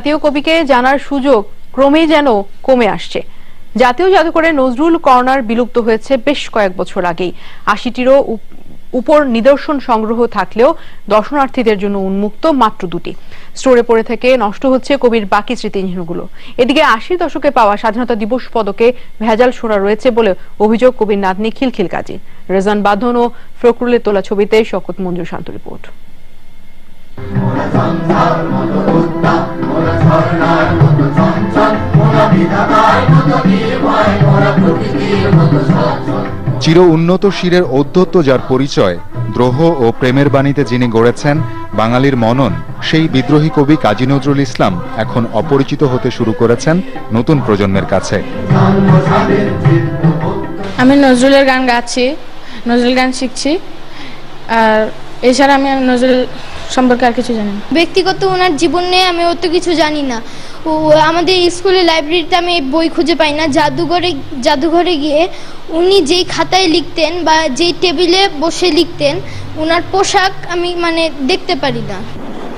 জাতীয় কবিকে জানার সুযোগ ক্রমেই যেন কমে আসছে। জাতীয় জাদুঘরে নজরুল কর্নার বিলুপ্ত হয়েছে বেশ কয়েক বছর আগেই। আশিটিরও উপ- উপর নিদর্শন সংগ্রহ থাকলেও দর্শনার্থীদের জন্য উন্মুক্ত মাত্র দুটি। স্টোরে পড়ে থেকে নষ্ট হচ্ছে কবির বাকি স্মৃতিচিহ্নগুলো। এদিকে আশির দশকে পাওয়া স্বাধীনতা দিবস পদকে ভেজাল সোনা রয়েছে বলে অভিযোগ কবির নাতনি খিলখিল কাজী। রেজান বাঁধন ও ফখরুলের তোলা ছবিতে শকত মঞ্জুর শান্ত রিপোর্ট। চির উন্নত শিরের ঔদ্ধত্য যার পরিচয় দ্রোহ ও প্রেমের বাণীতে যিনি গড়েছেন বাঙালির মনন সেই বিদ্রোহী কবি কাজী নজরুল ইসলাম এখন অপরিচিত হতে শুরু করেছেন নতুন প্রজন্মের কাছে। আমি নজরুলের গান গাচ্ছি নজরুল গান শিখছি আর এছাড়া আমি নজরুল সম্পর্কে আর কিছু জানি না। ব্যক্তিগত ওনার জীবন নিয়ে আমি অত কিছু জানি না। ও, আমাদের স্কুলে লাইব্রেরিতে আমি বই খুঁজে পাই না। জাদুঘরে জাদুঘরে গিয়ে উনি যেই খাতায় লিখতেন বা যেই টেবিলে বসে লিখতেন ওনার পোশাক আমি মানে দেখতে পারি না।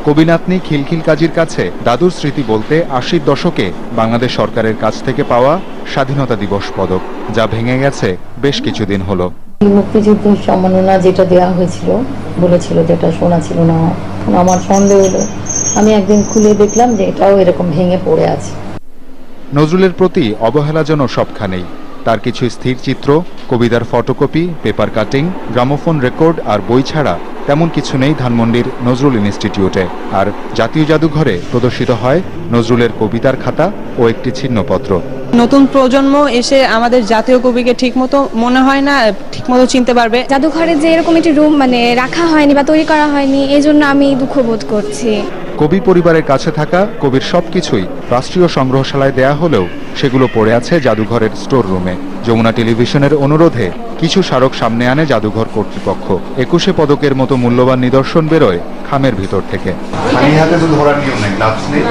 কবিনাতনি খিলখিল কাজীর কাছে দাদুর স্মৃতি বলতে আশির দশকে বাংলাদেশ সরকারের কাছ থেকে পাওয়া স্বাধীনতা দিবস পদক, যা ভেঙে গেছে বেশ কিছুদিন হলো। মুক্তিযুদ্ধের সম্মাননা যেটা দেওয়া হয়েছিল, বলেছিল যেটা শোনা ছিল না, আমার সন্দেহ হলো। আমি একদিন খুলে দেখলাম যে এটাও এরকম ভেঙে পড়ে আছে। নজরুলের প্রতি অবহেলা যেন সবখানেই। তার কিছু স্থির চিত্র, কবিতার photocopy, paper cutting, gramophone record আর বই ছাড়া তেমন কিছু নেই ধানমন্ডির নজরুল ইনস্টিটিউটে। আর জাতীয় জাদুঘরে প্রদর্শিত হয় নজরুলের কবিতার খাতা ও একটি ছিন্নপত্র। নতুন প্রজন্ম এসে আমাদের জাতীয় কবিকে ঠিকমতো মনে হয় না, ঠিকমতো চিনতে পারবে। জাদুঘরে যে এরকম একটি রুম মানে রাখা হয়নি বা তৈরি করা হয়নি এই জন্য আমি দুঃখ বোধ করছি। কবি পরিবারের কাছে থাকা কবির সবকিছুই রাষ্ট্রীয় সংগ্রহশালায় দেয়া হলেও সেগুলো পড়ে আছে জাদুঘরের স্টোর রুমে যমুনা টেলিভিশনের অনুরোধে কিছু স্মারক সামনে আনে জাদুঘর কর্তৃপক্ষ। একুশে পদকের মতো মূল্যবান নিদর্শন বেরোয় খামের ভিতর থেকে। খালি হাতে তো ধরার নিয়ম নেই গ্লাভস নেই।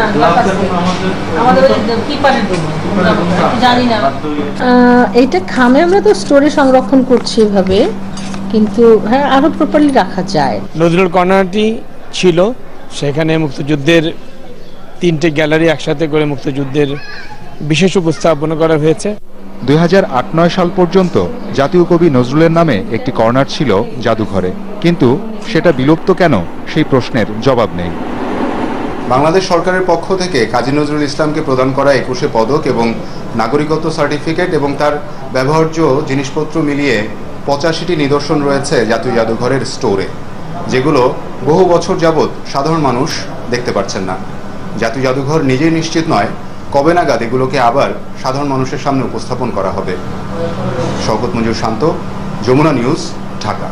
এইটা খামে আমরা তো স্টোরে সংরক্ষণ করছি এভাবে কিন্তু হ্যাঁ আরও প্রপারলি রাখা যায়। নজরুল কর্নারটি ছিল। সেখানে মুক্তিযুদ্ধের তিনটে গ্যালারি একসাথে করে মুক্তিযুদ্ধের বিশেষ উপস্থাপনা করা হয়েছে। দুই হাজার আট নয় সাল পর্যন্ত জাতীয় কবি নজরুলের নামে একটি কর্নার ছিল জাদুঘরে। কিন্তু সেটা বিলুপ্ত কেন? সেই প্রশ্নের জবাব নেই। বাংলাদেশ সরকারের পক্ষ থেকে কাজী নজরুল ইসলামকে প্রদান করা একুশে পদক এবং নাগরিকত্ব সার্টিফিকেট এবং তার ব্যবহার্য জিনিসপত্র মিলিয়ে পঁচাশিটি নিদর্শন রয়েছে জাতীয় জাদুঘরের স্টোরে। যেগুলো বহু বছর যাবৎ সাধারণ মানুষ দেখতে পাচ্ছেন না। জাতীয় জাদুঘর নিজেই নিশ্চিত নয় কবে নাগাদ এগুলোকে আবার সাধারণ মানুষের সামনে উপস্থাপন করা হবে। শওকত মঞ্জুর শান্ত, যমুনা নিউজ, ঢাকা।